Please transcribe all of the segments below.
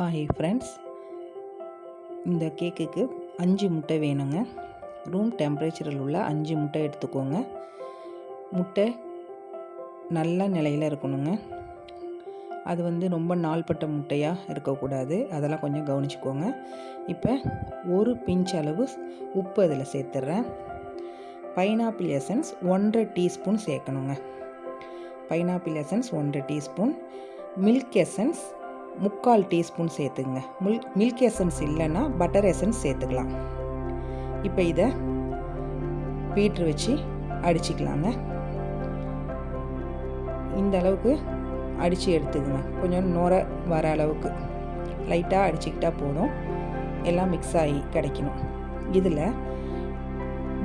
Hi friends இந்த கேக்குக்கு அஞ்சு முட்டை வேணுங்க. ரூம் டெம்பரேச்சரில் உள்ள அஞ்சு முட்டை எடுத்துக்கோங்க. முட்டை நல்ல நிலையில் இருக்கணுங்க. அது வந்து ரொம்ப நாள்பட்ட முட்டையாக இருக்கக்கூடாது. அதெல்லாம் கொஞ்சம் கவனிச்சுக்கோங்க. இப்போ ஒரு பிஞ்ச் அளவு உப்பு அதில் சேர்த்துட்றேன் பைனாப்பிள் எசன்ஸ் ஒன்றரை டீஸ்பூன் சேர்க்கணுங்க. பைனாப்பிள் எசன்ஸ் ஒன்றரை டீஸ்பூன். மில்க் எசன்ஸ் முக்கால் டீஸ்பூன் சேர்த்துங்க. முல் மில்க் எசன்ஸ் இல்லைன்னா பட்டர் எசன்ஸ் சேர்த்துக்கலாம். இப்போ இதை பீட்ரு வச்சு அடிச்சுக்கலாங்க. இந்த அளவுக்கு அடித்து எடுத்துக்குங்க. கொஞ்சம் நுர வர அளவுக்கு. லைட்டாக அடிச்சுக்கிட்டால் போதும். எல்லாம் மிக்ஸ் ஆகி கிடைக்கணும். இதில்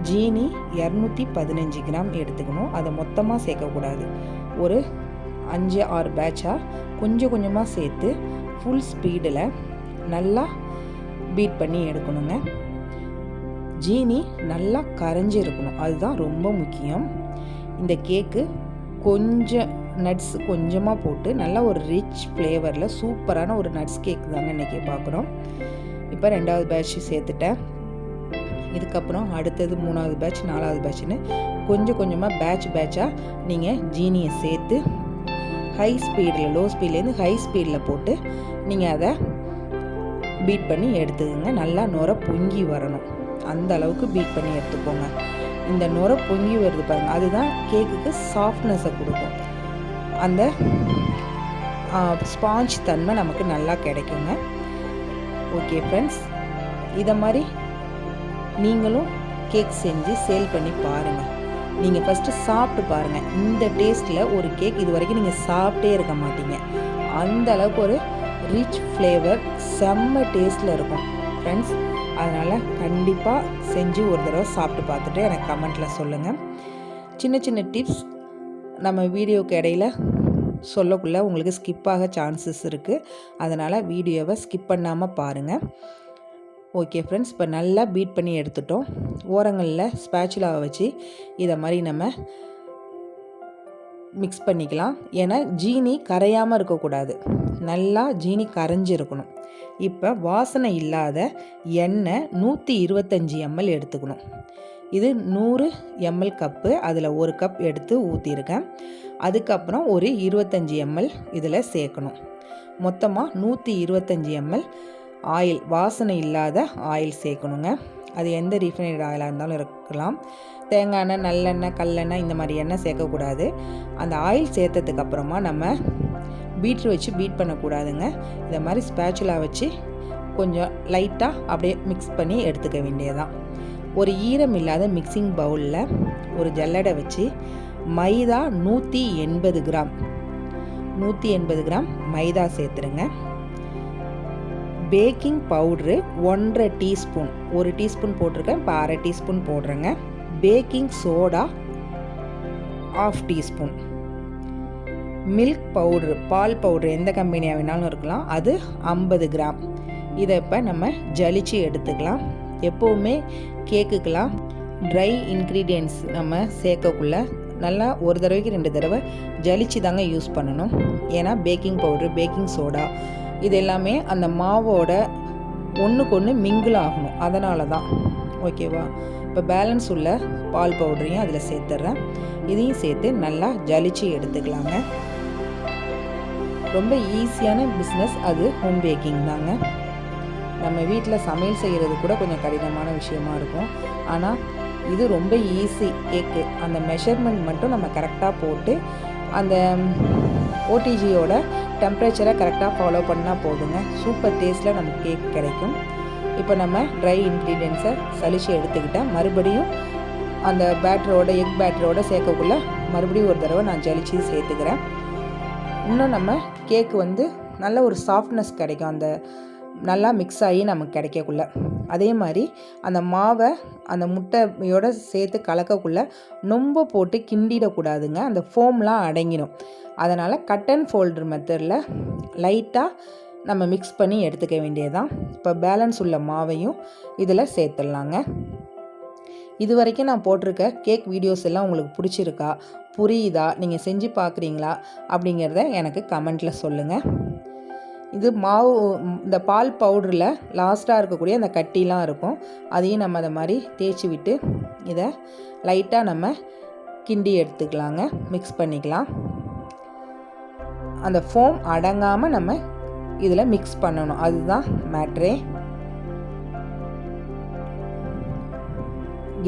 ஜீனி இரநூத்தி பதினஞ்சு கிராம் எடுத்துக்கணும். அதை மொத்தமாக சேர்க்கக்கூடாது. ஒரு அஞ்சு ஆறு பேட்சாக கொஞ்சம் கொஞ்சமாக சேர்த்து ஃபுல் ஸ்பீடில் நல்லா பீட் பண்ணி எடுக்கணுங்க. ஜீனி நல்லா கரைஞ்சி இருக்கணும். அதுதான் ரொம்ப முக்கியம். இந்த கேக்கு கொஞ்சம் நட்ஸ் கொஞ்சமாக போட்டு நல்லா ஒரு ரிச் ஃப்ளேவரில் சூப்பரான ஒரு நட்ஸ் கேக் தாங்க இன்றைக்கி பார்க்குறோம் இப்போ ரெண்டாவது பேட்ச் சேர்த்துட்டேன். இதுக்கப்புறம் அடுத்தது மூணாவது பேட்ச் நாலாவது பேட்ச்னு கொஞ்சம் கொஞ்சமாக பேட்ச் பேட்சாக நீங்கள் ஜீனியை சேர்த்து ஹை ஸ்பீடில் லோ ஸ்பீட்லேருந்து ஹை ஸ்பீடில் போட்டு நீங்கள் அதை பீட் பண்ணி எடுத்துக்கோங்க. நல்லா நுர பொங்கி வரணும். அந்த அளவுக்கு பீட் பண்ணி எடுத்துக்கோங்க. இந்த நுர பொங்கி வருது பாருங்கள் அதுதான் கேக்குக்கு சாஃப்ட்னஸை கொடுக்கும். அந்த ஸ்பாஞ்ச் தன்மை நமக்கு நல்லா கிடைக்குங்க. ஓகே ஃப்ரெண்ட்ஸ் இதை மாதிரி நீங்களும் கேக் செஞ்சு சேல் பண்ணி பாருங்கள் நீங்கள் ஃபஸ்ட்டு சாப்பிட்டு பாருங்கள் இந்த டேஸ்ட்டில் ஒரு கேக் இது வரைக்கும் நீங்கள் சாப்பிட்டே இருக்க மாட்டீங்க. அந்த அளவுக்கு ஒரு ரிச் ஃப்ளேவர் செம்ம டேஸ்ட்டில் இருக்கும். ஃப்ரெண்ட்ஸ் அதனால் கண்டிப்பாக செஞ்சு ஒரு தடவை சாப்பிட்டு பார்த்துட்டு எனக்கு கமெண்ட்டில் சொல்லுங்கள் சின்ன சின்ன டிப்ஸ் நம்ம வீடியோக்கு இடையில் சொல்லக்குள்ள உங்களுக்கு ஸ்கிப் ஆக சான்சஸ் இருக்குது அதனால் வீடியோவை ஸ்கிப் பண்ணாமல் பாருங்கள் ஓகே ஃப்ரெண்ட்ஸ் இப்போ நல்லா பீட் பண்ணி எடுத்துட்டோம். ஓரங்களில் ஸ்பேச்சுலாவை வச்சு இதை மாதிரி நம்ம மிக்ஸ் பண்ணிக்கலாம். ஏன்னா ஜீனி கரையாமல் இருக்கக்கூடாது. நல்லா ஜீனி கரைஞ்சிருக்கணும் இப்போ வாசனை இல்லாத எண்ணெய் நூற்றி இருபத்தஞ்சி எம்எல் எடுத்துக்கணும். இது நூறு எம்எல் கப்பு அதில் ஒரு கப் எடுத்து ஊற்றிருக்கேன். அதுக்கப்புறம் ஒரு இருபத்தஞ்சி எம்எல் இதில் சேர்க்கணும். மொத்தமாக நூற்றி இருபத்தஞ்சி எம்எல் ஆயில் வாசனை இல்லாத ஆயில் சேர்க்கணுங்க. அது எந்த ரீஃபைனட் ஆயிலாக இருந்தாலும் இருக்கலாம். தேங்காய் எண்ணெய் நல்லெண்ணெய் கல்லெண்ணெய் இந்த மாதிரி எண்ணெய் சேர்க்கக்கூடாது. அந்த ஆயில் சேர்த்ததுக்கு அப்புறமா நம்ம பீட்ரு வச்சு பீட் பண்ணக்கூடாதுங்க. இந்த மாதிரி ஸ்பேச்சுலா வச்சு கொஞ்சம் லைட்டாக அப்படியே மிக்ஸ் பண்ணி எடுத்துக்க வேண்டியதான் ஒரு ஈரம் இல்லாத மிக்சிங் பவுலில் ஒரு ஜல்லடை வச்சு மைதா நூற்றி எண்பது கிராம். நூற்றி எண்பது கிராம் மைதா சேர்த்துருங்க. பேக்கிங் பவுட்ரு ஒன்றரை டீஸ்பூன் ஒரு டீஸ்பூன் போட்டிருக்கேன் இப்போ அரை teaspoon போடுறேங்க. Baking soda half teaspoon. Milk powder பால் பவுட்ரு எந்த கம்பெனியாக வேணாலும் இருக்கலாம் அது ஐம்பது கிராம். இதை இப்போ நம்ம ஜலிச்சு எடுத்துக்கலாம். எப்போவுமே கேக்குக்கெலாம். ட்ரை இன்க்ரீடியன்ட்ஸ் நம்ம சேர்க்கக்குள்ள நல்லா ஒரு தடவைக்கு ரெண்டு தடவை ஜலிச்சு தாங்க யூஸ் பண்ணணும். ஏன்னா பேக்கிங் பவுட்ரு பேக்கிங் சோடா இது எல்லாமே அந்த மாவோட ஒன்றுக்கு ஒன்று மிங்கிள் ஆகணும். அதனால தான் ஓகேவா இப்போ பேலன்ஸ் உள்ள பால் பவுடரையும் அதில் சேர்த்துட்றேன் இதையும் சேர்த்து நல்லா ஜலிச்சு எடுத்துக்கலாங்க. ரொம்ப ஈஸியான பிஸ்னஸ் அது ஹோம் பேக்கிங் தாங்க. நம்ம வீட்டில் சமையல் செய்கிறது கூட கொஞ்சம் கடினமான விஷயமா இருக்கும். ஆனால் இது ரொம்ப ஈஸி கேக்கு அந்த மெஷர்மெண்ட் மட்டும் நம்ம கரெக்டாக போட்டு அந்த ஓடிஜியோட டெம்பரேச்சரை கரெக்டாக ஃபாலோ பண்ணால் போதுங்க. சூப்பர் டேஸ்ட்டில் நமக்கு கேக் கிடைக்கும். இப்போ நம்ம ட்ரை இன்க்ரீடியன்ஸை சலிச்சு எடுத்துக்கிட்டேன் மறுபடியும் அந்த பேட்டரோட எக் பேட்டரோட சேர்க்கக்குள்ள மறுபடியும் ஒரு தடவை நான் ஜலிச்சு சேர்த்துக்கிறேன். இன்னும் நம்ம கேக்கு வந்து நல்ல ஒரு சாஃப்ட்னஸ் கிடைக்கும். அந்த நல்லா மிக்ஸ் ஆகி நமக்கு கிடைக்கக்குள்ள. அதே மாதிரி அந்த மாவை அந்த முட்டையோட சேர்த்து கலக்கக்குள்ளே ரொம்ப போட்டு கிண்டிடக்கூடாதுங்க. அந்த ஃபோம்லாம் அடங்கிடும் அதனால் கட் அண்ட் ஃபோல்டர் மெத்தடில் லைட்டாக நம்ம மிக்ஸ் பண்ணி எடுத்துக்க வேண்டியதான் இப்போ பேலன்ஸ் உள்ள மாவையும் இதில் சேர்த்துடலாங்க. இது வரைக்கும் நான் போட்டிருக்க கேக் வீடியோஸ் எல்லாம் உங்களுக்கு பிடிச்சிருக்கா? புரியுதா? நீங்கள் செஞ்சு பார்க்குறீங்களா அப்படிங்கிறத எனக்கு கமெண்ட்டில் சொல்லுங்கள் இது மாவு இந்த பால் பவுடரில் லாஸ்ட்டாக இருக்கக்கூடிய அந்த கட்டிலாம் இருக்கும். அதையும் நம்ம அதை மாதிரி தேய்ச்சி விட்டு இதை லைட்டாக நம்ம கிண்டி எடுத்துக்கலாங்க. மிக்ஸ் பண்ணிக்கலாம். அந்த ஃபோம் அடங்காமல் நம்ம இதில் மிக்ஸ் பண்ணணும். அதுதான் மேட்ரே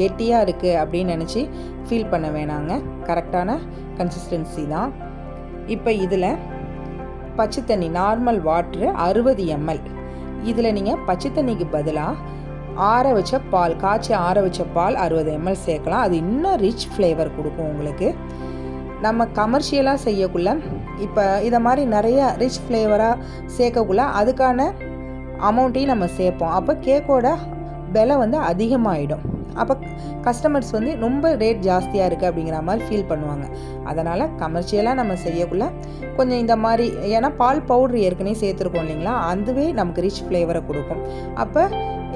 கெட்டியாக இருக்குது அப்படின்னு நினச்சி ஃபீல் பண்ண வேணாங்க. கரெக்டான கன்சிஸ்டன்சி தான். இப்போ இதில் பச்சை தண்ணி நார்மல் வாட்ரு அறுபது எம்எல் இதில் நீங்கள் பச்சை தண்ணிக்கு பதிலாக ஆற வச்ச பால் காய்ச்சி ஆற வச்ச பால் அறுபது எம்எல் சேர்க்கலாம். அது இன்னும் ரிச் ஃப்ளேவர் கொடுக்கும் உங்களுக்கு. நம்ம கமர்ஷியலாக செய்யக்குள்ள இப்போ இதை மாதிரி நிறைய ரிச் ஃப்ளேவராக சேர்க்கக்குள்ள அதுக்கான அமௌண்ட்டையும் நம்ம சேர்ப்போம். அப்போ கேக்கோட விலை வந்து அதிகமாகிடும் அப்போ கஸ்டமர்ஸ் வந்து ரொம்ப ரேட் ஜாஸ்தியாக இருக்குது அப்படிங்கிற மாதிரி ஃபீல் பண்ணுவாங்க. அதனால் கமர்ஷியலாக நம்ம செய்யக்குள்ள கொஞ்சம் இந்த மாதிரி ஏன்னா பால் பவுட்ரு ஏற்கனவே சேர்த்துருக்கோம் இல்லைங்களா அதுவே நமக்கு ரிச் ஃப்ளேவரை கொடுக்கும். அப்போ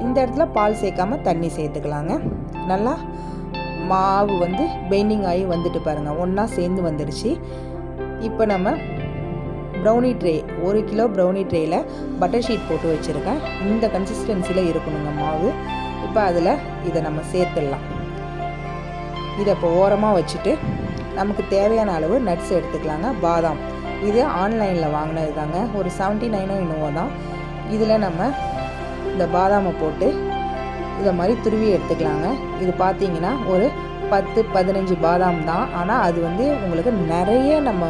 இந்த இடத்துல பால் சேர்க்காம தண்ணி சேர்த்துக்கலாங்க. நல்லா மாவு வந்து பெயிண்டிங் ஆகி வந்துட்டு பாருங்கள் ஒன்றா சேர்ந்து வந்துடுச்சு இப்போ நம்ம ப்ரௌனி ட்ரே ஒரு கிலோ ப்ரௌனி ட்ரேயில் பட்டர் ஷீட் போட்டு வச்சுருக்கேன். இந்த கன்சிஸ்டன்சியில் இருக்கணுங்க மாவு. இப்போ அதில் இதை நம்ம சேர்த்துடலாம். இதை இப்போ ஓரமாக வச்சுட்டு நமக்கு தேவையான அளவு நட்ஸ் எடுத்துக்கலாங்க. பாதாம். இது ஆன்லைனில் வாங்கினது தாங்க ஒரு செவன்ட்டி நைனோ இன்னுவோ தான். இதில் நம்ம இந்த பாதாமை போட்டு இதை மாதிரி துருவி எடுத்துக்கலாங்க. இது பார்த்தீங்கன்னா ஒரு பத்து பதினஞ்சு பாதாம் தான். ஆனால் அது வந்து உங்களுக்கு நிறைய நம்ம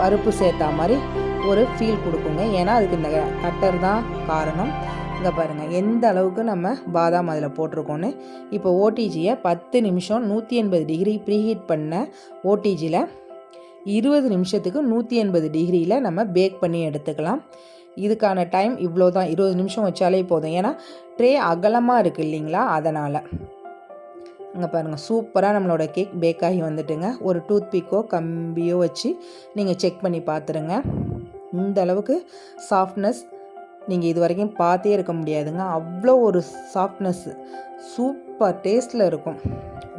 பருப்பு சேர்த்தா மாதிரி ஒரு ஃபீல் கொடுக்குங்க. ஏன்னா அதுக்கு இந்த கட்டர் தான் காரணம். இங்கே பாருங்கள் எந்த அளவுக்கு நம்ம பாதாம் அதில் போட்டிருக்கோன்னு இப்போ ஓடிஜியை பத்து நிமிஷம் நூற்றி எண்பது டிகிரி ப்ரீஹீட் பண்ண ஓடிஜியில் இருபது நிமிஷத்துக்கு நூற்றி எண்பது டிகிரியில் நம்ம பேக் பண்ணி எடுத்துக்கலாம். இதுக்கான டைம் இவ்வளோ தான் இருபது நிமிஷம் வச்சாலே போதும். ஏன்னா ட்ரே அகலமாக இருக்குது இல்லைங்களா? அதனால். இங்கே பாருங்கள் சூப்பராக நம்மளோட கேக் பேக் ஆகி வந்துட்டுங்க. ஒரு டூத் பீக்கோ கம்பியோ வச்சு நீங்கள் செக் பண்ணி பார்த்துருங்க இந்த அளவுக்கு சாஃப்ட்னஸ் நீங்கள் இது வரைக்கும் பார்த்தே இருக்க முடியாதுங்க. அவ்வளோ ஒரு சாஃப்ட்னஸ் சூப்பர் டேஸ்ட்டில் இருக்கும்.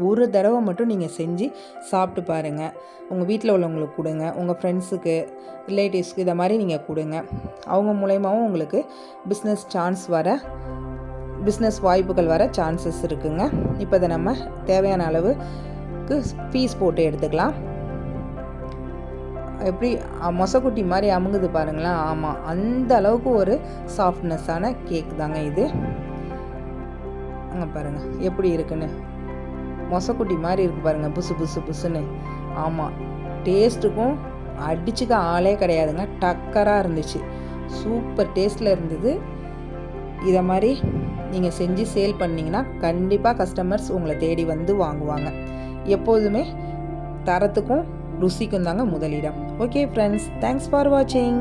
ஒரு தடவை மட்டும் நீங்கள் செஞ்சு சாப்பிட்டு பாருங்கள் உங்கள் வீட்டில் உள்ளவங்களுக்கு கொடுங்க. உங்கள் ஃப்ரெண்ட்ஸுக்கு ரிலேட்டிவ்ஸ்க்கு இதை மாதிரி நீங்கள் கொடுங்க. அவங்க மூலயமாவும் உங்களுக்கு பிஸ்னஸ் சான்ஸ் வர பிஸ்னஸ் வாய்ப்புகள் வர சான்சஸ் இருக்குங்க. இப்போ இதை நம்ம தேவையான அளவுக்கு ஃபீஸ் போட்டு எடுத்துக்கலாம். எப்படி மொசக்குட்டி மாதிரி அமுங்குது பாருங்களேன். ஆமாம் அந்த அளவுக்கு ஒரு சாஃப்ட்னஸ்ஸான கேக் தாங்க இது. அங்கே பாருங்கள் எப்படி இருக்குன்னு. மொசக்குட்டி மாதிரி இருக்குது பாருங்கள் புசு புசு புசுன்னு. ஆமாம் டேஸ்ட்டுக்கும் அடிச்சுக்க ஆளே கிடையாதுங்க. டக்கராக இருந்துச்சு. சூப்பர் டேஸ்ட்டில் இருந்தது. இதை மாதிரி நீங்கள் செஞ்சு சேல் பண்ணிங்கன்னா கண்டிப்பாக கஸ்டமர்ஸ் உங்களை தேடி வந்து வாங்குவாங்க. எப்போதுமே தரத்துக்கும் ருசிக்கும் தாங்க முதலிடம். ஓகே ஃப்ரெண்ட்ஸ் தேங்க்ஸ் ஃபார் வாட்சிங்